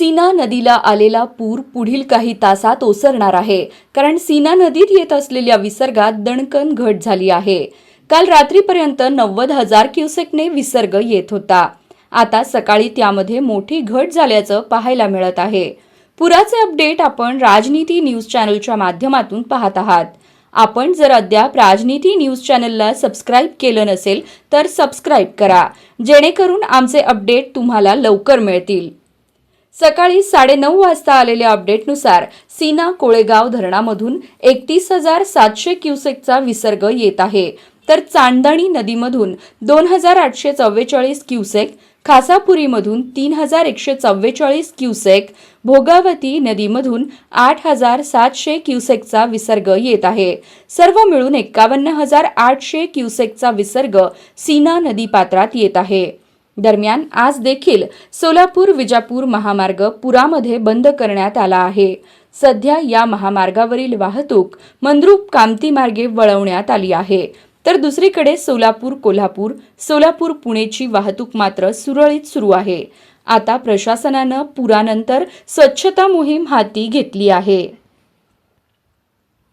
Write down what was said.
सीना नदीला आलेला पूर पुढील काही तासात ओसरणार आहे. कारण सीना नदीत येत असलेल्या विसर्गात दणकण घट झाली आहे. काल रात्रीपर्यंत नव्वद हजार क्युसेकने विसर्ग येत होता. आता सकाळी त्यामध्ये मोठी घट झाल्याचं पाहायला मिळत आहे. पुराचे अपडेट आपण राजनीती न्यूज चॅनलच्या माध्यमातून पाहत आहात. आपण जर अद्याप राजनीती न्यूज चॅनलला सबस्क्राईब केलं नसेल तर सबस्क्राईब करा. जेणेकरून आमचे अपडेट तुम्हाला लवकर मिळतील. सकाळी साडेनऊ वाजता आलेल्या अपडेटनुसार सीना कोळेगाव धरणामधून एकतीस हजार सातशे क्युसेकचा विसर्ग येत आहे. तर चांदणी नदीमधून दोन हजार आठशे चव्वेचाळीस क्युसेक खासापुरीमधून तीन हजार एकशे चव्वेचाळीस क्युसेक भोगावती नदीमधून आठ हजार सातशे क्युसेकचा विसर्ग येत आहे. सर्व मिळून एक्कावन्न हजार आठशे क्युसेकचा विसर्ग सीना नदीपात्रात येत आहे. दरम्यान आज देखील सोलापूर विजापूर महामार्ग पुरामध्ये बंद करण्यात आला आहे. सध्या या महामार्गावरील वाहतूक मंद्रूप कामती मार्गे वळवण्यात आली आहे. तर दुसरीकडे सोलापूर कोल्हापूर सोलापूर पुणेची वाहतूक मात्र सुरळीत सुरू आहे. आता प्रशासनानं पुरानंतर स्वच्छता मोहीम हाती घेतली आहे.